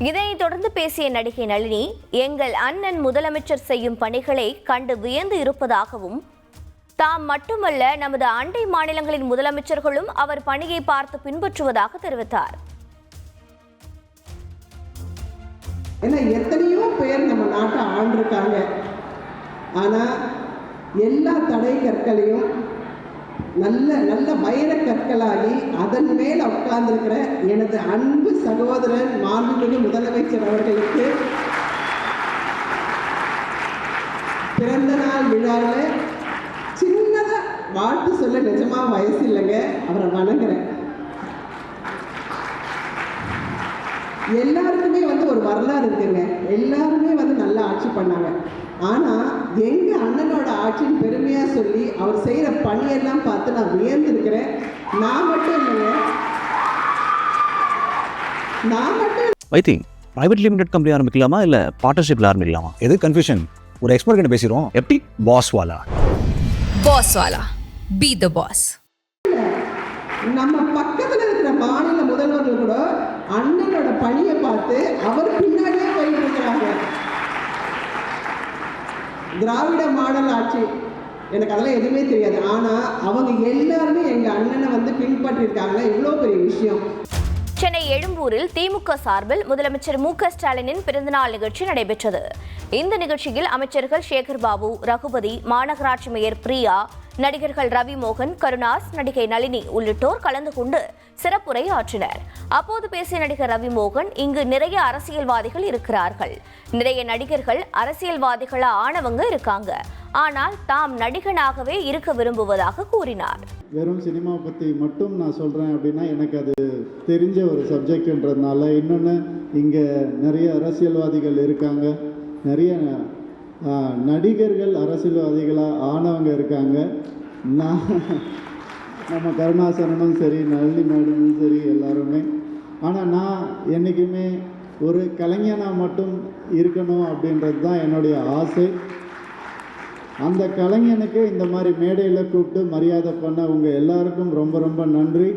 இதனைத் தொடர்ந்து பேசிய நடிகை நளினி எங்கள் அண்ணன் முதலமைச்சர் செய்யும் பணிகளை கண்டு வியந்து இருப்பதாகவும் தாம் மட்டுமல்ல நமது அண்டை மாநிலங்களின் முதலமைச்சர்களும் அவர் பணியை பார்த்து பின்பற்றுவதாக தெரிவித்தார். ஏன்னா எத்தனையோ பேர் நம்ம நாட்டை ஆண்டிருக்காங்க ஆனால் எல்லா தடை கற்களையும் நல்ல நல்ல வைர கற்களாகி அதன் மேல் உட்கார்ந்திருக்கிற எனது அன்பு சகோதரன் மாண்புமிகு முதலமைச்சர் அவர்களுக்கு பிறந்த நாள் விழாவில் சின்னதாக வாழ்த்து சொல்ல நிஜமாக வயசு இல்லைங்க அவரை வணங்குறேன். எல்லாருக்குமே வந்து ஒரு வரலாறு இருக்குங்க. எல்லாருமே வந்து நல்லா ஆட்சி பண்ணாங்க. ஆனால் எங்கள் அண்ணனோட ஆட்சியின் பெருமையாக சொல்லி அவர் செய்கிற பணியெல்லாம் பார்த்து நான் வியந்துருக்கிறேன். நான் மட்டும் இல்லைங்க வைத்தி ப்ரைவேட் லிமிடெட் கம்பெனி ஆரம்பிக்கலாமா இல்லை பார்ட்னர்ஷிப்பில் ஆரம்பிக்கலாமா? எது கன்ஃபியூஷன் ஒரு எக்ஸ்பர்ட் கிட்ட பேசிடுவோம். எப்படி? Boss wala. Boss Wala. Be the boss. நம்ம பக்கத்தில் இருக்கிற மாநில முதல்வர்கள் கூட அண்ணனோட பணியை பார்த்து அவர் பின்னாடியே போயிட்டு இருக்கிறாங்க. திராவிட மாடல் ஆட்சி. எனக்கு அதெல்லாம் எதுவுமே தெரியாது. ஆனால் அவங்க எல்லாருமே எங்கள் அண்ணனை வந்து பின்பற்றிருக்காங்க இவ்வளோ பெரிய விஷயம். எழும்பூரில் திமுக சார்பில் முதலமைச்சர் மு க ஸ்டாலினின் பிறந்தநாள் நிகழ்ச்சி நடைபெற்றது. இந்த நிகழ்ச்சியில் அமைச்சர்கள் சேகர் பாபு ரகுபதி மாநகராட்சி மேயர் பிரியா நடிகர்கள் ரவி மோகன் கருணாஸ் நடிகை நளினி உள்ளிட்டோர் கலந்து கொண்டு சிறப்புரை ஆற்றினர் அப்போது பேசிய நடிகர் ரவி மோகன் இங்கு நிறைய அரசியல்வாதிகள் இருக்கிறார்கள். நிறைய நடிகர்கள் அரசியல்வாதிகளா ஆனவங்க இருக்காங்க. ஆனால் தாம் நடிகனாகவே இருக்க விரும்புவதாக கூறினார். வெறும் சினிமா பற்றி மட்டும் நான் சொல்கிறேன் அப்படின்னா எனக்கு அது தெரிஞ்ச ஒரு சப்ஜெக்ட்ன்றதுனால இன்னொன்று இங்கே நிறைய அரசியல்வாதிகள் இருக்காங்க. நிறைய நடிகர்கள் அரசியல்வாதிகளாக ஆனவங்க இருக்காங்க. நான் நம்ம கருணாசரனும் சரி நளினி மேடமும் சரி எல்லாருமே. ஆனால் நான் என்றைக்குமே ஒரு கலைஞனாக மட்டும் இருக்கணும் அப்படின்றது தான் என்னுடைய ஆசை. அந்த கலைஞனுக்கு இந்த மாதிரி மேடையில் கூப்பிட்டு மரியாதை பண்ண உங்கள் எல்லாருக்கும் ரொம்ப ரொம்ப நன்றி.